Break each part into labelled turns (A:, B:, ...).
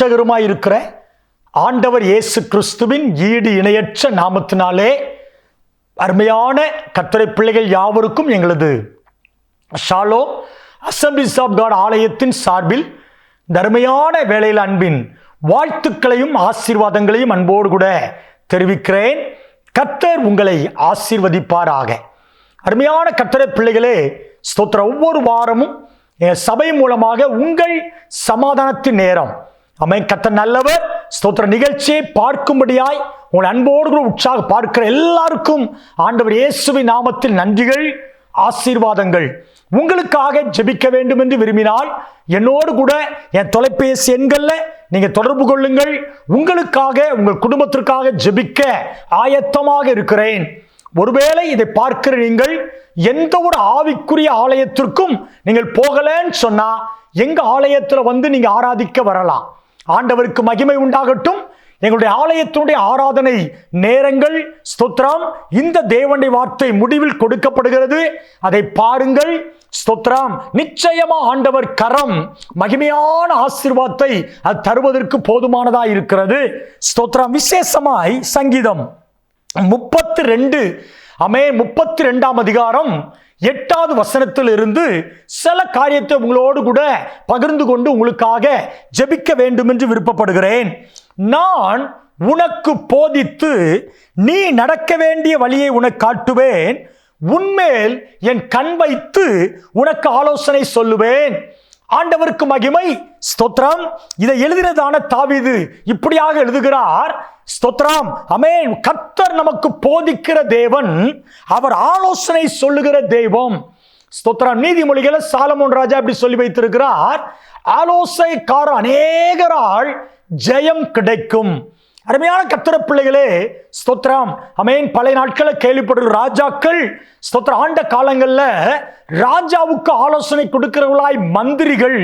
A: ஆண்டவரும் இரட்சகருமாய் இருக்கிற ஆண்டவர் இயேசு கிறிஸ்துவின் ஈடு இணையற்ற நாமத்தினாலே அருமையான கத்தரை பிள்ளைகள் யாவருக்கும் எங்களது ஷாலோ அசம்பிஸ் ஆஃப் காட் ஆலயத்தின் சார்பில் தர்மையான வேளையில் அன்பின் வாழ்த்துக்களையும் ஆசீர்வாதங்களையும் அன்போடு கூட தெரிவிக்கிறேன். கத்தர் உங்களை ஆசீர்வதிப்பாராக. அருமையான கத்தரை பிள்ளைகளே ஸ்தோத்திர ஒவ்வொரு வாரமும் என் சபை மூலமாக உங்கள் சமாதானத்தின் நேரம் அமை கத்த நல்லவர். ஸ்தோத்திர நிகழ்ச்சியை பார்க்கும்படியாய் உங்கள் அன்போடு கூட உற்சாக பார்க்கிற எல்லாருக்கும் ஆண்டவர் இயேசுவி நாமத்தில் நன்றிகள் ஆசீர்வாதங்கள். உங்களுக்காக ஜெபிக்க வேண்டும் என்று விரும்பினால் என்னோடு கூட என் தொலைபேசி எண்களில் நீங்கள் தொடர்பு கொள்ளுங்கள். உங்களுக்காக உங்கள் குடும்பத்திற்காக ஜெபிக்க ஆயத்தமாக இருக்கிறேன். ஒருவேளை இதை பார்க்கிற நீங்கள் எந்த ஒரு ஆவிக்குரிய ஆலயத்திற்கும் நீங்கள் போகலன்னு சொன்னால் எங்கள் ஆலயத்தில் வந்து நீங்கள் ஆராதிக்க வரலாம். ஆண்டவருக்கு மகிமை உண்டாகட்டும். எங்களுடைய ஆலயத்தினுடைய ஆராதனை நேரங்கள் ஸ்தோத்ராம் இந்த தேவனுடைய வார்த்தை முடிவில் கொடுக்கப்படுகிறது. அதை பாருங்கள். ஸ்தோத்ராம் நிச்சயமா ஆண்டவர் கரம் மகிமையான ஆசீர்வாதத்தை அது தருவதற்கு போதுமானதா இருக்கிறது. ஸ்தோத்ராம் விசேஷமாய் சங்கீதம் முப்பத்தி ரெண்டு அமே முப்பத்தி ரெண்டாம் அதிகாரம். எட்டாவது வசனத்தில் இருந்து சில காரியத்தை உங்களோடு கூட பகிர்ந்து கொண்டு உங்களுக்காக ஜெபிக்க வேண்டும் என்று விருப்பப்படுகிறேன். நான் உனக்கு போதித்து நீ நடக்க வேண்டிய வழியை உனக்கு காட்டுவேன். உன்மேல் என் கண் வைத்து உனக்கு ஆலோசனை சொல்லுவேன். ஆண்டவருக்கு மகிமை ஸ்தோத்ரம் இதை எழுதினதான தாவிது இப்படியாக எழுதுகிறார் ஸ்தோத்ரம் அமேன். கர்த்தர் நமக்கு போதிக்கிற தேவன் அவர் ஆலோசனை சொல்லுகிற தெய்வம். ஸ்தோத்ரம் நீதிமொழிகளை சாலமோன் ராஜா அப்படி சொல்லி வைத்திருக்கிறார் ஆலோசனைக்கார அநேகரால் ஜெயம் கிடைக்கும். அருமையான கத்திர பிள்ளைகளே ஸ்தோத்ரம் அமேன் பழைய நாட்களை கேள்விப்படுற ராஜாக்கள் ஸ்தோத்திர ஆண்ட காலங்களில் ராஜாவுக்கு ஆலோசனை கொடுக்கிறவர்களாய் மந்திரிகள்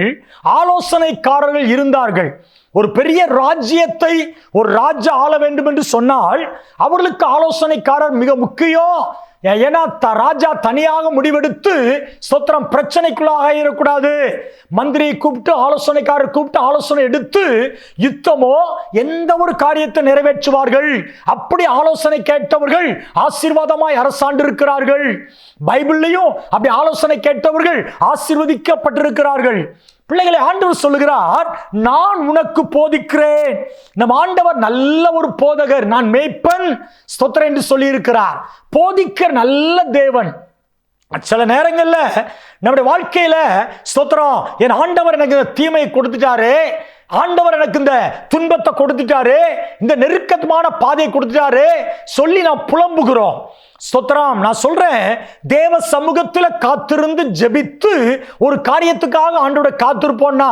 A: ஆலோசனைக்காரர்கள் இருந்தார்கள். ஒரு பெரிய ராஜ்யத்தை ஒரு ராஜா ஆள வேண்டும் என்று சொன்னால் அவர்களுக்கு ஆலோசனைக்காரர் மிக முக்கியம். ஏன்னா த ராஜா தனியாக முடிவெடுத்து ஸ்தோத்திரம் பிரச்சனைக்குள்ளாக இருக்கக்கூடாது. மந்திரியை கூப்பிட்டு ஆலோசனைக்காரர் கூப்பிட்டு ஆலோசனை எடுத்து யுத்தமோ எந்த ஒரு காரியத்தை நிறைவேற்றுவார்கள்? அப்படி ஆலோசனை கேட்டவர்கள் ஆசீர்வாதமாய் அரசாண்டு இருக்கிறார்கள் பைபிள்லையும் அப்படி ஆலோசனை கேட்டவர்கள் ஆசீர்வதிக்கப்பட்டிருக்கிறார்கள். பிள்ளைகளை ஆண்டவர் சொல்லுகிறார் நான் உனக்கு போதிக்கிறேன். நம் ஆண்டவர் நல்ல ஒரு போதகர் நான் மேய்ப்பன் ஸ்தோத்திரம் என்று சொல்லியிருக்கிறார். போதிக்கிற நல்ல தேவன். சில நேரங்களில் நம்முடைய வாழ்க்கையில் ஸ்தோத்திரம் என் ஆண்டவர் எனக்கு இந்த தீமையை கொடுத்துட்டாரு ஆண்டவர் எனக்கு இந்த துன்பத்தை கொடுத்துட்டாரு இந்த நெருக்கமான பாதையை கொடுத்துட்டாரு சொல்லி நான் புலம்புகிறோம். ஸ்தோத்திரம். நான் சொல்றேன் தேவ சமூகத்தில் காத்திருந்து ஜெபித்து ஒரு காரியத்துக்காக ஆண்டோட காத்திருப்போம்னா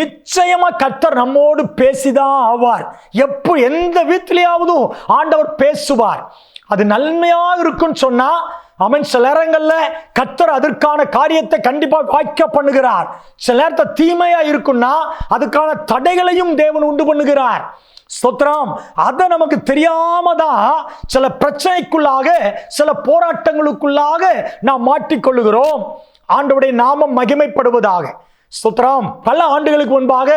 A: நிச்சயமா கத்தர் நம்மோடு பேசிதான் ஆவார். எப்போ எந்த வீட்டிலேயாவது ஆண்டவர் பேசுவார். அது நன்மையா இருக்குன்னு சொன்னா அவன் சில நேரங்களில் கத்தர் அதற்கான காரியத்தை கண்டிப்பாக வாய்க்க பண்ணுகிறார். சில நேரத்தை தீமையா இருக்குன்னா அதுக்கான தடைகளையும் தேவன் உண்டு பண்ணுகிறார். ஸ்தோத்திரம். அதை நமக்கு தெரியாம தான் சில பிரச்சனைக்குள்ளாக சில போராட்டங்களுக்குள்ளாக நாம் மாட்டிக்கொள்ளுகிறோம். ஆண்டவுடைய நாமம் மகிமைப்படுவதாக. ஸ்தோத்ரம் பல ஆண்டுகளுக்கு முன்பாக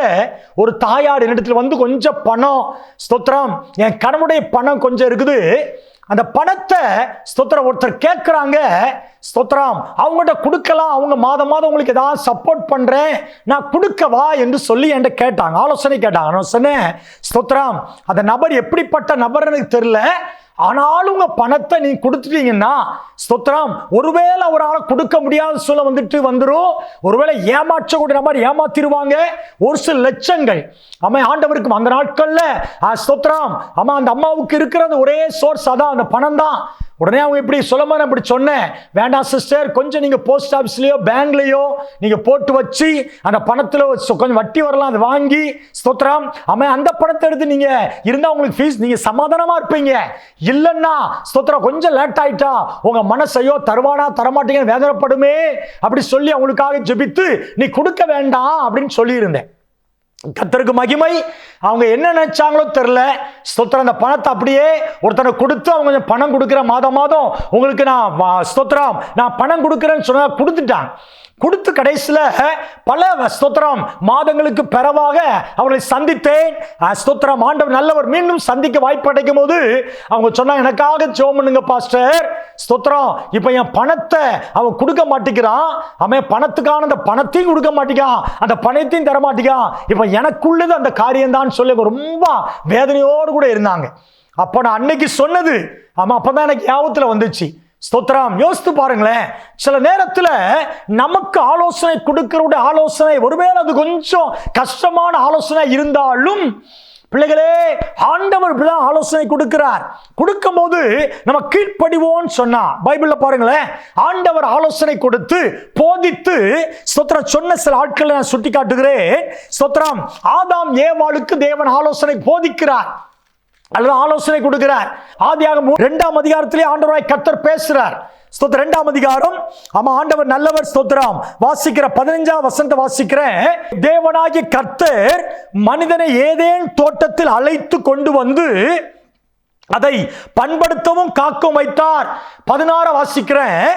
A: ஒரு தாயார் என்னிடத்தில் வந்து கொஞ்சம் பணம் ஸ்தோத்ரம் என் கணவனுடைய பணம் கொஞ்சம் இருக்குது. அந்த பணத்தை ஸ்தோத்திரம் ஒருத்தர் கேட்குறாங்க ஸ்தோத்ராம் அவங்கள்ட்ட கொடுக்கலாம். அவங்க மாதம் மாதம் உங்களுக்கு ஏதாவது சப்போர்ட் பண்ணுறேன் நான் கொடுக்கவா என்று சொல்லி என்கிட்ட கேட்டாங்க. ஆலோசனை கேட்டாங்க. நான் சொன்னேன் ஸ்தோத்ராம் அந்த நபர் எப்படிப்பட்ட நபர் எனக்கு தெரில ஆனாலும் உங்கள் பணத்தை நீ கொடுத்துட்டீங்கன்னா ஸ்தோத்ராம் ஒருவேளை அவரால் கொடுக்க முடியாத சூழல் வந்துட்டு வந்துடும் ஒருவேளை ஏமாற்றக்கூடிய நபர் ஏமாத்திடுவாங்க. ஒரு சில லட்சங்கள். அம்மா ஆண்டவருக்கு அந்த நாட்களில் ஆ, அம்மா அந்த அம்மாவுக்கு இருக்கிறது ஒரே சோர்ஸ். அதான் அந்த பணம் தான் உடனே அவங்க இப்படி சொல்லமான இப்படி சொன்னேன். வேண்டாம் சிஸ்டர் கொஞ்சம் நீங்கள் போஸ்ட் ஆஃபீஸ்லேயோ பேங்க்லேயோ நீங்கள் போட்டு வச்சு அந்த பணத்தில் கொஞ்சம் வட்டி வரலாம் அதை வாங்கி ஸ்தோத்திரம். அவன் அந்த பணத்தை எடுத்து நீங்கள் இருந்தால் உங்களுக்கு ஃபீஸ் நீங்கள் சமாதானமாக இருப்பீங்க. இல்லைன்னா ஸ்தோத்திரம் கொஞ்சம் லேட் ஆகிட்டா உங்கள் மனசையோ தருவானா தரமாட்டீங்கன்னு வேதனைப்படுமே. அப்படி சொல்லி அவங்களுக்காக ஜெபித்து நீ கொடுக்க வேண்டாம் அப்படின்னு சொல்லியிருந்தேன். கத்தருக்கு மகிமை. அவங்க என்ன நினைச்சாங்களோ தெரில ஸ்தோத்திரம் அந்த பணத்தை அப்படியே ஒருத்தனை கொடுத்து அவங்க கொஞ்சம் பணம் கொடுக்குற மாதம் மாதம் உங்களுக்கு நான் ஸ்தோத்திரம் நான் பணம் கொடுக்குறேன்னு சொன்னால் கொடுத்துட்டான். கொடுத்து கடைசியில் பல ஸ்தோத்திரம். மாதங்களுக்கு பிறவாக அவர்களை சந்தித்தேன். ஸ்தோத்திரம் ஆண்டவர் நல்லவர். மீண்டும் சந்திக்க வாய்ப்பு கிடைக்கும் போது அவங்க சொன்னாங்க எனக்காக ஜோம் பண்ணுங்க பாஸ்டர். ஸ்தோத்திரம் இப்போ என் பணத்தை அவன் கொடுக்க மாட்டேங்கிறான். அவன் பணத்துக்கான அந்த பணத்தையும் கொடுக்க மாட்டேங்கான் அந்த பணத்தையும் தர மாட்டேங்கான் இப்போ எனக்குள்ளது அந்த காரியம்தான். சொல்லி ரொம்ப வேதனையோடு கூட இருந்தாங்க. அப்போ நான் அன்னைக்கு சொன்னது ஆமாம் அப்போ தான் எனக்கு ஞாபகத்தில் வந்துச்சு. ஸ்தோத்திரம். யோசித்து பாருங்களேன். சில நேரத்தில் நமக்கு ஆலோசனை கொடுக்கிறவுடைய ஆலோசனை ஒருவேளை அது கொஞ்சம் கஷ்டமான ஆலோசனை இருந்தாலும் பிள்ளைகளே ஆண்டவர் இப்படிதான் ஆலோசனை கொடுக்கிறார். கொடுக்கும்போது நம்ம கீழ்ப்படிவோம்னு சொன்னா பைபிள்ல பாருங்களேன் ஆண்டவர் ஆலோசனை கொடுத்து போதித்து ஸ்தோத்திரம் சொன்ன சில ஆட்களை நான் சுட்டி காட்டுகிறேன் ஸ்தோத்திரம் ஆதாம் ஏவாளுக்கு தேவன் ஆலோசனை போதிக்கிறார். அல்லது ஆலோசனை கொடுக்கிறார். ஆதியாக இரண்டாம் அதிகாரத்திலே ஆண்டவராய் கர்த்தர் பேசுகிறார் ஸ்தோத்திரம். இரண்டாம் அதிகாரம். ஆமா ஆண்டவர் நல்லவர் ஸ்தோத்திரம். வாசிக்கிற பதினஞ்சாம் வசந்த வாசிக்கிறேன். தேவனாகிய கர்த்தர் மனிதனை ஏதேன் தோட்டத்தில் அழைத்து கொண்டு வந்து அதை பண்படுத்தவும் காக்கும் வைத்தார். பதினாற வாசிக்கிறேன்.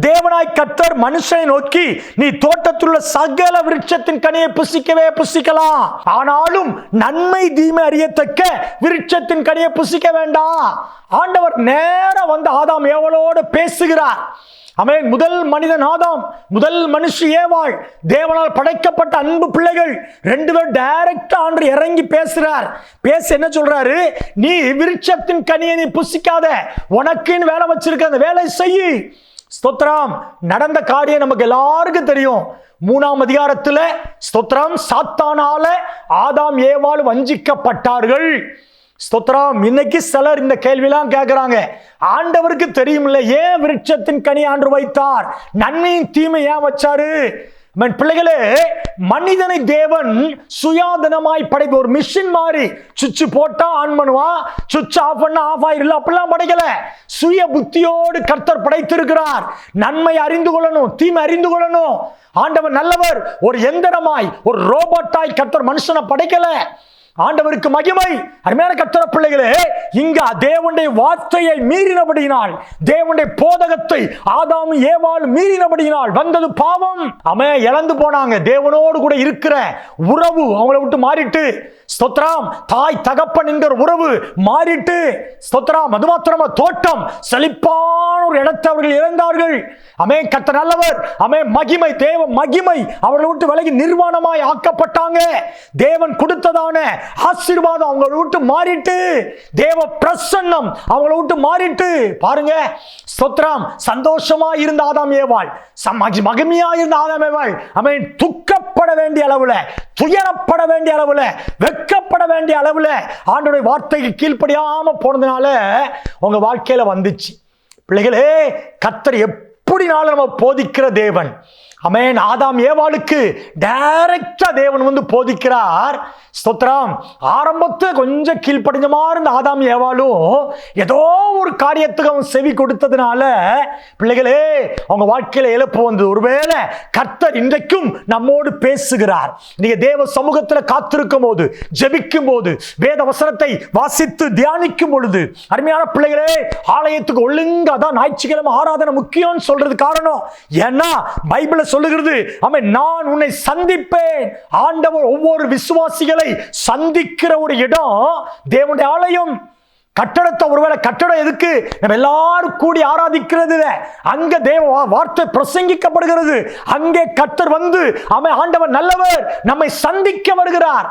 A: தேவனாய் கத்தர் மனுஷனை நோக்கி நீ தோட்டத்தில் உள்ள சகல விருட்சத்தின் கனியை புசிக்கவே புசிக்கலாம். ஆனாலும் நன்மை தீமை அறியத்தக்க விருட்சத்தின் கனியை புசிக்க வேண்டாம். ஆண்டவர் நேரம் வந்து ஆதாம் எவளோடு பேசுகிறார். அவன் முதல் மனிதன் ஆதாம் முதல் மனுஷி ஏவாள். தேவனால் படைக்கப்பட்ட அன்பு பிள்ளைகள் ரெண்டு பேரும் டைரக்டா ஆண்டு இறங்கி பேசுறார். பேச என்ன சொல்றாரு? நீ விருட்சத்தின் கனியை நீ புசிக்காத. உனக்குன்னு வேலை வச்சிருக்க அந்த வேலை செய்யி. ஸ்தோத்ராம் நடந்த காரியம் நமக்கு எல்லாருக்கும் தெரியும். மூணாம் அதிகாரத்துல ஸ்தோத்ராம் சாத்தானால ஆதாம் ஏவாள் வஞ்சிக்கப்பட்டார்கள். ஸ்தோத்திரம். இன்னைக்கு சிலர் இந்த கேள்விலாம் கேட்குறாங்க ஆண்டவருக்கு தெரியுமில்ல ஏன் விருட்சத்தின் கனி ஆண்டு வைத்தார்? நன்மையின் தீமை ஏன் வச்சாரு? பிள்ளைகளே மனிதனை தேவன் சுயாதனமாய் படைத்த ஒரு மிஷின் மாதிரி சுவிட்ச் போட்டா ஆன் பண்ணுவான். சுவிட்ச் ஆஃப் பண்ணா ஆஃப் ஆயிரல அப்படிலாம் படைக்கல. சுய புத்தியோடு கர்த்தர் படைத்திருக்கிறார். நன்மை அறிந்து கொள்ளணும் தீமை அறிந்து கொள்ளணும். ஆண்டவர் நல்லவர். ஒரு எந்திரமாய் ஒரு ரோபோட்டாய் கர்த்தர் மனுஷனை படைக்கல. ஆண்டவருக்கு மகிமை. அருமையான கத்திர பிள்ளைகளே இங்க தேவனுடைய வார்த்தையை மீறினபடியினால் தேவனுடைய போதகத்தை ஆதாம் ஏவாள் மீறினபடியினால் வந்தது பாவம். அவன் இழந்து போனாங்க. தேவனோடு கூட இருக்கிற உறவு அவங்கள விட்டு மாறிட்டு ஸ்தோத்ராம் தாய் தகப்பன் என்கிற உறவு மாறிட்டு ஸ்தோத்ராம் அது மாத்திரமா தோட்டம் செழிப்பான ஒரு இடத்தை அவர்கள் இழந்தார்கள். அமே கத்த நல்லவர். அமே மகிமை தேவ மகிமை அவர்களை விட்டு விலகி நிர்வாணமாய் ஆக்கப்பட்டாங்க. தேவன் கொடுத்ததான ஆசீர்வாதம் அவங்கள விட்டு மாறிட்டு தேவ பிரசன்னம் அவங்கள விட்டு மாறிட்டு. பாருங்க ஸ்தோத்ரம் சந்தோஷமா இருந்த ஆதாம் ஏவாள். சம் மகிமையா இருந்த ஆதாம் ஏவாள். அவன் துக்கப்பட வேண்டிய அளவுல துயரப்பட வேண்டிய அளவுல வெட்கப்பட வேண்டிய அளவுல ஆண்டோடைய வார்த்தைக்கு கீழ்ப்படியாம போனதுனால உங்க வாழ்க்கையில வந்துச்சு. பிள்ளைகளே கத்தர் எப்படினாலும் நம்ம போதிக்கிற தேவன்? அமேன். ஆதாம் ஏவாளுக்கு டைரக்டா தேவன் வந்து போதிக்கிறார். ஸ்தோத்திரம். ஆரம்பத்துல கொஞ்சம் கீழ்ப்படிஞ்ச மாதிரி இருந்த ஆதாம் ஏவாளும் ஏதோ ஒரு காரியத்துக்கு அவன் செவி கொடுத்ததுனால பிள்ளைகளே அவங்க வாழ்க்கையில இழப்பு வந்தது. ஒருவேளை கர்த்தர் இன்றைக்கும் நம்மோடு பேசுகிறார். நீங்க தேவ சமூகத்துல காத்திருக்கும் போது ஜெபிக்கும் போது வேத வசனத்தை வாசித்து தியானிக்கும் பொழுது அருமையான பிள்ளைகளே ஆலயத்துக்கு ஒழுங்கா தான் ஞாயிற்றுக்கிழமை ஆராதனை முக்கியம்னு சொல்றது காரணம். ஏன்னா பைபிள சொல்லுகிறது அமை நான் உன்னை சந்திப்பேன். ஆண்டவர் ஒவ்வொரு விசுவாசிகளை சந்திக்கிற ஒரு இடம் தேவனுடைய ஆலயம். கட்டடத்தை ஒருவேளை கட்டடம் எதுக்கு? நம்ம எல்லாரும் கூடி ஆராதிக்கிறது அங்க தேவ வார்த்தை பிரசங்கிக்கப்படுகிறது. அங்கே கத்தர் வந்து அவன் ஆண்டவர் நல்லவர் நம்மை சந்திக்க வருகிறார்.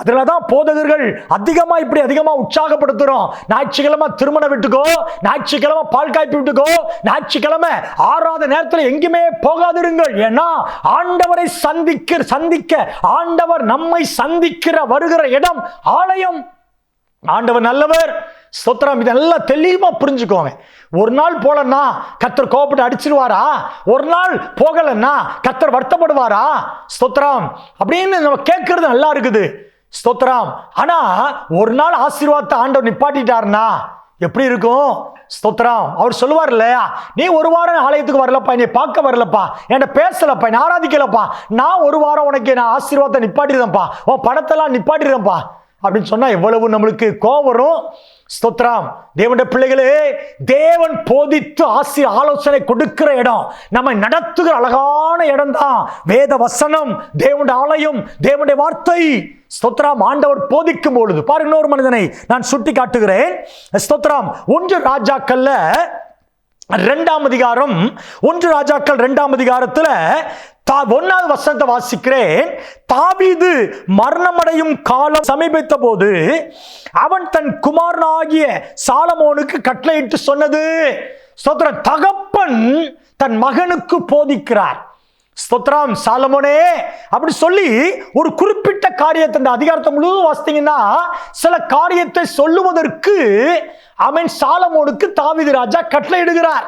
A: அதனால தான் போதகர்கள் அதிகமாக இப்படி அதிகமாக உற்சாகப்படுத்துறோம். ஞாயிற்றுக்கிழமை திருமண வீட்டுக்கோ ஞாயிற்றுக்கிழமை பால் காய்ப்பு வீட்டுக்கோ ஞாயிற்றுக்கிழமை ஆறாத நேரத்தில் எங்கேயுமே போகாதிருங்கள். ஏன்னா ஆண்டவரை சந்திக்க சந்திக்க ஆண்டவர் நம்மை சந்திக்கிற வருகிற இடம் ஆலயம். ஆண்டவர் நல்லவர். ஸ்தோத்திரம். இதெல்லாம் தெளிவாக புரிஞ்சுக்கோங்க. ஒரு நாள் போலன்னா கத்தர் கோபப்பட்டு அடிச்சிருவாரா? ஒரு நாள் போகலன்னா கத்தர் வருத்தப்படுவாரா? ஸ்தோத்திரம். அப்படின்னு நம்ம கேட்கறது நல்லா இருக்குது. ஸ்தோத்திரம். ஆனால் ஒரு நாள் ஆசீர்வாதத்தை ஆண்டவர் நிப்பாட்டிட்டார்னா எப்படி இருக்கும்? ஸ்தோத்திரம். அவர் சொல்லுவார் இல்லையா? நீ ஒரு வாரம் ஆலயத்துக்கு வரலப்பா என்னை பார்க்க வரலப்பா என்கிட்ட பேசலப்பா என்னை ஆராதிக்கலப்பா. நான் ஒரு வாரம் உனக்கு நான் ஆசீர்வாதத்தை நிப்பாட்டிடுறேன்ப்பா. உன் படத்தெல்லாம் நிப்பாட்டிடுறேன்ப்பா. அப்படின்னு சொன்னா எவ்வளவு நம்மளுக்கு கோவம் வரும்? ஸ்தோத்ராம் தேவனுடைய பிள்ளைகளே தேவன் போதித்து ஆசி ஆலோசனை கொடுக்கிற இடம் நம்மை நடத்துகிற அழகான இடம் தான் வேத வசனம் தேவனுடைய ஆலயம் தேவனுடைய வார்த்தை. ஸ்தோத்ராம் ஆண்டவர் போதிக்கும் பொழுது. பாரு இன்னொரு மனிதனை நான் சுட்டி காட்டுகிறேன் ஸ்தோத்ராம் ஒன்று ராஜாக்கள்ல ரெண்டாம் அதிகாரம் ஒன்று ராஜாக்கள் ரெண்டாம் அதிகாரத்தில் தா ஒன்னாவது வசனத்தை வாசிக்கிறேன். தாவீது மரணமடையும் காலம் சமீபித்த போது அவன் தன் குமாரனாகிய சாலமோனுக்கு கட்டளையிட்டு சொன்னது. சோதர தகப்பன் தன் மகனுக்கு போதிக்கிறார். ஸ்தோத்ராம் சாலமோனே அப்படி சொல்லி ஒரு குறிப்பிட்ட காரியத்தை இந்த அதிகாரத்தை முழுவதும் வாசித்தீங்கன்னா சில காரியத்தை சொல்லுவதற்கு அவன் சாலமோனுக்கு தாவிது ராஜா கட்டளையிடுகிறார்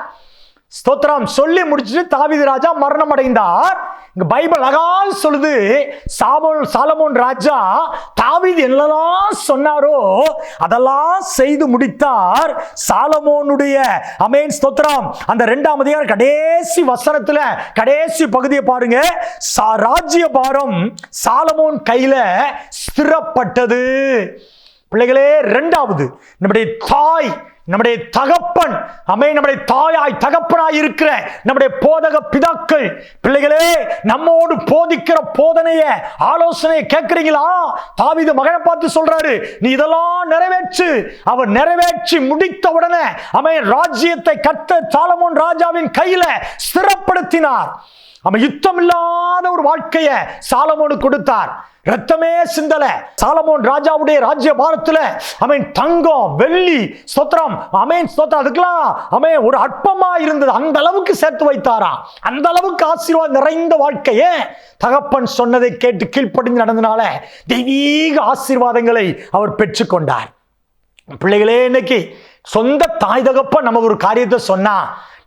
A: ஸ்தோத்திரம் சொல்லி முடிச்சுட்டு தாவீது ராஜா மரணம் அடைந்தார் இங்க பைபிள் அழகால் சொல்லுது சாமோன் சாலமோன் ராஜா தாவிது என்னெல்லாம் சொன்னாரோ அதெல்லாம் செய்து முடித்தார். சாலமோனுடைய அமேன் ஸ்தோத்திரம். அந்த ரெண்டாம் அதிகாரம் கடைசி வசனத்துல கடைசி பகுதியை பாருங்க. சா- ராஜ்ய பாரம் சாலமோன் கையில ஸ்திரப்பட்டது. பிள்ளைகளே ரெண்டாவது நம்முடைய தாய் நம்முடைய தகப்பன் அமை நம்முடைய தாயாய் தகப்பனாய் இருக்கிற நம்முடைய போதக பிதாக்கள் பிள்ளைகளே நம்மோடு போதிக்கிற போதனைய ஆலோசனையை கேட்கிறீங்களா? தாவித மகனை பார்த்து சொல்றாரு நீ இதெல்லாம் நிறைவேற்று. அவர் நிறைவேற்றி முடித்த உடனே அமை ராஜ்யத்தை கத்த சாலமோன் ராஜாவின் கையில ஸ்திரப்படுத்தினார் அவன் யுத்தம் இல்லாத ஒரு வாழ்க்கையை சாலமோனு கொடுத்தார். ரத்தமே சிந்தல. சாலமோன் ராஜாவுடைய ராஜ்ய பாரத்துல அவன் தங்கம் வெள்ளி சொத்திரம் அமேன் சொத்திரம் அதுக்கெல்லாம் அவன் ஒரு அற்பமா இருந்தது. அந்த அளவுக்கு சேர்த்து வைத்தாராம். அந்த அளவுக்கு ஆசீர்வாதம் நிறைந்த வாழ்க்கையே தகப்பன் சொன்னதை கேட்டு கீழ்ப்படிந்து நடந்தனால தெய்வீக ஆசீர்வாதங்களை அவர் பெற்றுக்கொண்டார். பிள்ளைகளே இன்னைக்கு சொந்த தாய் தகப்ப நம்ம ஒரு காரியத்தை சொன்னா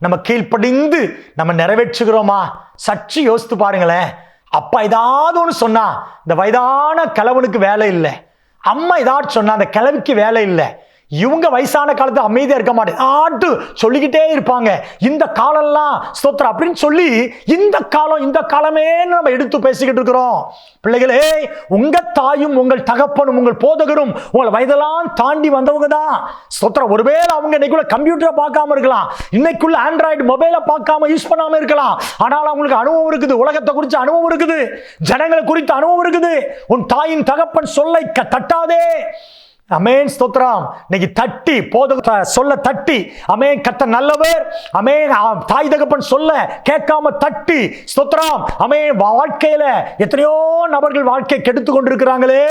A: நம்ம கீழ்ப்படிந்து நம்ம நிறைவேற்றுகிறோமா? சற்று யோசித்து பாருங்களேன். அப்பா ஏதாவது ஒன்று சொன்னா இந்த வயதான கிழவனுக்கு வேலை இல்லை. அம்மா ஏதாச்சும் சொன்னா அந்த கிழவிக்கு வேலை இல்லை. இவங்க வயசான காலத்து அமைதியாக இருக்க மாட்டேன். ஆட்டு சொல்லிக்கிட்டே இருப்பாங்க. இந்த காலம்லாம் ஸ்தோத்திரம் அப்படின்னு சொல்லி இந்த காலம் இந்த காலமே நம்ம எடுத்து பேசிக்கிட்டு இருக்கிறோம். பிள்ளைகளே உங்க தாயும் உங்கள் தகப்பனும் உங்கள் போதகரும் உங்கள் வயதெல்லாம் தாண்டி வந்தவங்க தான். ஸ்தோத்திரம் ஒருவேளை அவங்க இன்னைக்குள்ள கம்ப்யூட்டரை பார்க்காம இருக்கலாம். இன்னைக்குள்ள ஆண்ட்ராய்டு மொபைலை பார்க்காம யூஸ் பண்ணாம இருக்கலாம். ஆனால் அவங்களுக்கு அனுபவம் இருக்குது. உலகத்தை குறித்து அனுபவம் இருக்குது. ஜனங்களை குறித்து அனுபவம் இருக்குது. உன் தாயின் தகப்பன் சொல்லை க- தட்டாதே. அமேன் ஸ்தோத்ராம் இன்னைக்கு தட்டி போத சொல்ல தட்டி. அமேன் கத்த நல்லவர். அமேன் தாய் தகப்பன் சொல்ல கேட்காம தட்டி. ஸ்தோத்ராம் அமேன் வாழ்க்கையில எத்தனையோ நபர்கள் வாழ்க்கை கெடுத்து கொண்டிருக்கிறாங்களே.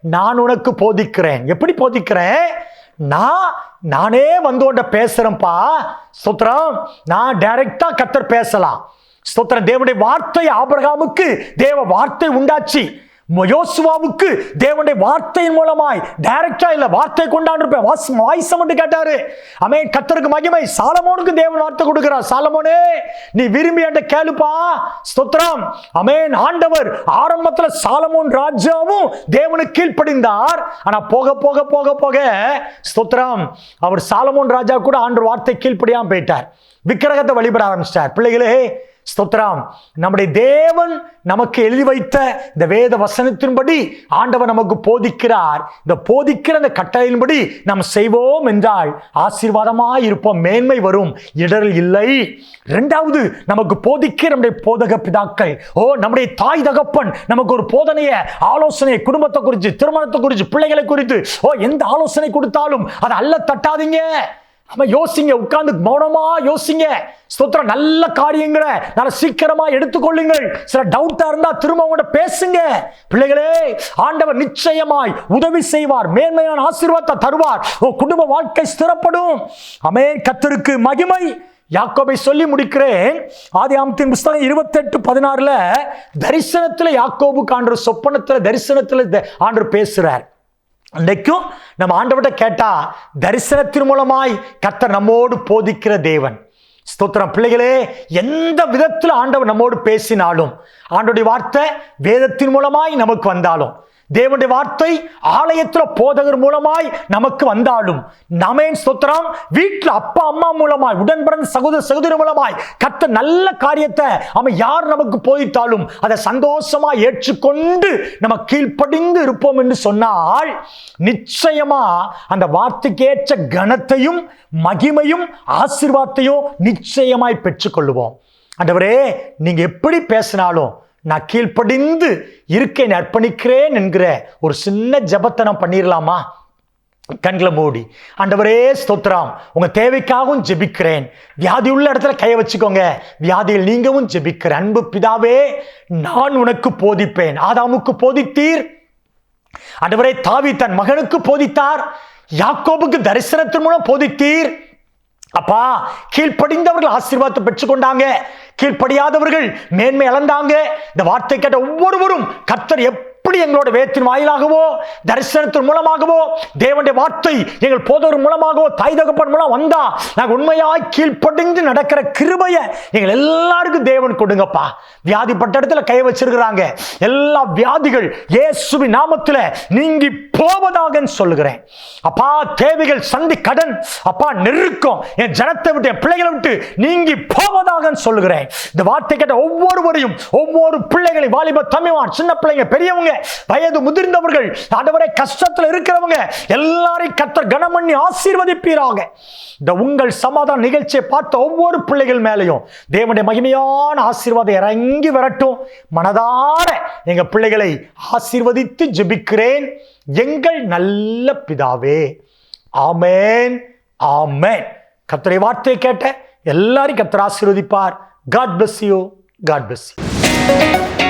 A: நான் உனக்கு போதிக்கிறேன். எப்படி போதிக்கிறேன்? நான் நானே வந்து உன்ட பேசுறேன்ப்பா. ஸ்தோத்திரம். நான் டைரக்டா கத்தர் பேசலாம். ஸ்தோத்திரம். தேவனுடைய வார்த்தை ஆபிரகாமுக்கு தேவ வார்த்தை உண்டாச்சு. யோசுவாவுக்கு தேவனுடைய வார்த்தையின் மூலமாய் டைரக்டா இல்ல வார்த்தை கொண்டாண்டு வாய்ஸ் மட்டும் கேட்டாரு. அமே கத்தருக்கு மகிமை. சாலமோனுக்கு தேவன் வார்த்தை கொடுக்கிறார். சாலமோனே நீ விரும்பி என்கிட்ட கேளுப்பா. ஸ்தோத்திரம். அமேன் ஆண்டவர் ஆரம்பத்துல சாலமோன் ராஜாவும் தேவனுக்கு கீழ்ப்படிந்தார். ஆனா போக போக போக போக ஸ்தோத்திரம். அவர் சாலமோன் ராஜா கூட ஆண்டு வார்த்தை கீழ்ப்படியாம போயிட்டார். விக்கிரகத்தை வழிபட ஆரம்பிச்சிட்டார். பிள்ளைகளே ஸ்தோத்ராம் நம்முடைய தேவன் நமக்கு எழுதி வைத்த இந்த வேத வசனத்தின்படி ஆண்டவர் நமக்கு போதிக்கிறார். இந்த போதிக்கிற அந்த கட்டளையின்படி நாம் செய்வோம் என்றால் ஆசீர்வாதமாக இருப்போம். மேன்மை வரும். இடரல் இல்லை. ரெண்டாவது நமக்கு போதிக்கிற நம்முடைய போதக பிதாக்கள். ஓ நம்முடைய தாய் தகப்பன் நமக்கு ஒரு போதனையை ஆலோசனை குடும்பத்தை குறித்து திருமணத்தை குறித்து பிள்ளைகளை குறித்து ஓ எந்த ஆலோசனை கொடுத்தாலும் அதை அல்ல தட்டாதீங்க. நம்ம யோசிங்க உட்கார்ந்து மௌனமா யோசிங்க. ஸ்தோத்திரம் நல்ல காரியங்களை நல்ல சீக்கிரமா எடுத்துக்கொள்ளுங்கள். சில டவுட்டா இருந்தா திரும்ப அவங்கள்ட்ட பேசுங்க. பிள்ளைகளே ஆண்டவர் நிச்சயமாய் உதவி செய்வார். மேன்மையான ஆசீர்வாதத்தை தருவார். உன் குடும்ப வாழ்க்கை ஸ்திரப்படும். அமேன் கத்தருக்கு மகிமை. யாக்கோபை சொல்லி முடிக்கிறேன். ஆதி ஆமத்தின் புஸ்தகம் இருபத்தெட்டு பதினாறுல தரிசனத்துல யாக்கோபுக்கு ஆண்டு சொப்பனத்துல தரிசனத்துல த- ஆண்டவர் இன்றைக்கும் அன்றைக்கும் நம்ம ஆண்டவர்கிட்ட கேட்டால் தரிசனத்தின் மூலமாய் கர்த்தர் நம்மோடு போதிக்கிற தேவன். ஸ்தோத்திரம். பிள்ளைகளே எந்த விதத்தில் ஆண்டவர் நம்மோடு பேசினாலும் ஆண்டோடைய வார்த்தை வேதத்தின் மூலமாய் நமக்கு வந்தாலும் தேவனுடைய வார்த்தை ஆலயத்தில் போதகர் மூலமாய் நமக்கு வந்தாலும். நமேன் சொத்திரம் வீட்டில் அப்பா அம்மா மூலமாய் உடன்பிறன் சகோதர சகோதரி மூலமாய் கத்த நல்ல காரியத்தை அவன் யார் நமக்கு போதித்தாலும் அதை சந்தோஷமா ஏற்றுக்கொண்டு நம்ம கீழ்ப்படிந்து இருப்போம் என்று சொன்னால் நிச்சயமா அந்த வார்த்தைக்கேற்ற கனத்தையும் மகிமையும் ஆசிர்வாதத்தையும் நிச்சயமாய் பெற்றுக்கொள்ளுவோம். அந்தவரே நீங்க எப்படி பேசினாலும் நான் கீழ்ப்படிந்து இருக்கேன் அர்ப்பணிக்கிறேன் என்கிற ஒரு சின்ன ஜெபத்தை நான் பண்ணிடலாமா கண்களை மூடி. ஆண்டவரே ஸ்தோத்ராம் உங்கள் தேவைக்காகவும் ஜெபிக்கிறேன். வியாதி உள்ள இடத்துல கையை வச்சுக்கோங்க. வியாதியில் நீங்கவும் ஜெபிக்கிறேன் அன்பு பிதாவே நான் உனக்கு போதிப்பேன். ஆதாமுக்கு போதித்தீர். ஆண்டவரே தாவி தன் மகனுக்கு போதித்தார். யாக்கோபுக்கு தரிசனத்தின் மூலம் போதித்தீர். அப்பா கீழ்ப்படிந்தவர்கள் ஆசீர்வாதத்தை பெற்றுக்கொண்டாங்க. கீழ்ப்படியாதவர்கள் மேன்மை இழந்தாங்க இந்த வார்த்தை கேட்ட ஒவ்வொருவரும் கர்த்தர் எப்படி எங்களோட வேத்தின் வாயிலாகவோ தரிசனத்தின் மூலமாகவோ தேவனுடைய வார்த்தை எங்கள் போதவர் மூலமாகவோ தாய் தகப்பன் மூலம் வந்தா நாங்கள் உண்மையாய் கீழ்ப்படிந்து நடக்கிற கிருபையை எங்கள் எல்லாருக்கும் தேவன் கொடுங்கப்பா. வியாதிப்பட்ட இடத்துல கை வச்சிருக்கிறாங்க. எல்லா வியாதிகள் இயேசுவி நாமத்தில் நீங்கி போவதாக சொல்லுகிறேன். அப்பா தேவைகள் சந்தி கடன் அப்பா நெருக்கம் என் ஜனத்தை விட்டு என் பிள்ளைகளை விட்டு நீங்கி போவதாக சொல்லுகிறேன். இந்த வார்த்தை கேட்ட ஒவ்வொருவரையும் ஒவ்வொரு பிள்ளைகளை வாலிப தமிழ்வான் சின்ன பிள்ளைங்க பெரியவங்க வயது முதிர்ந்தவர்கள் ஆண்டவரே கஷ்டத்தில் இருக்கிறவங்க எல்லாரையும் கத்தர் கனமண்ணி ஆசீர்வதிப்பீராங்க இந்த உங்கள் சமாதான நிகழ்ச்சியை பார்த்த ஒவ்வொரு பிள்ளைகள் மேலையும் தேவனுடைய மகிமையான ஆசீர்வாதம் இறங்கி வரட்டும். மனதார எங்க பிள்ளைகளை ஆசீர்வதித்து ஜெபிக்கிறேன். எங்கள் நல்ல பிதாவே. ஆமேன் ஆமேன். கத்தரை வார்த்தையை கேட்ட எல்லாரையும் கத்தர் ஆசீர்வதிப்பார். God bless you God bless you.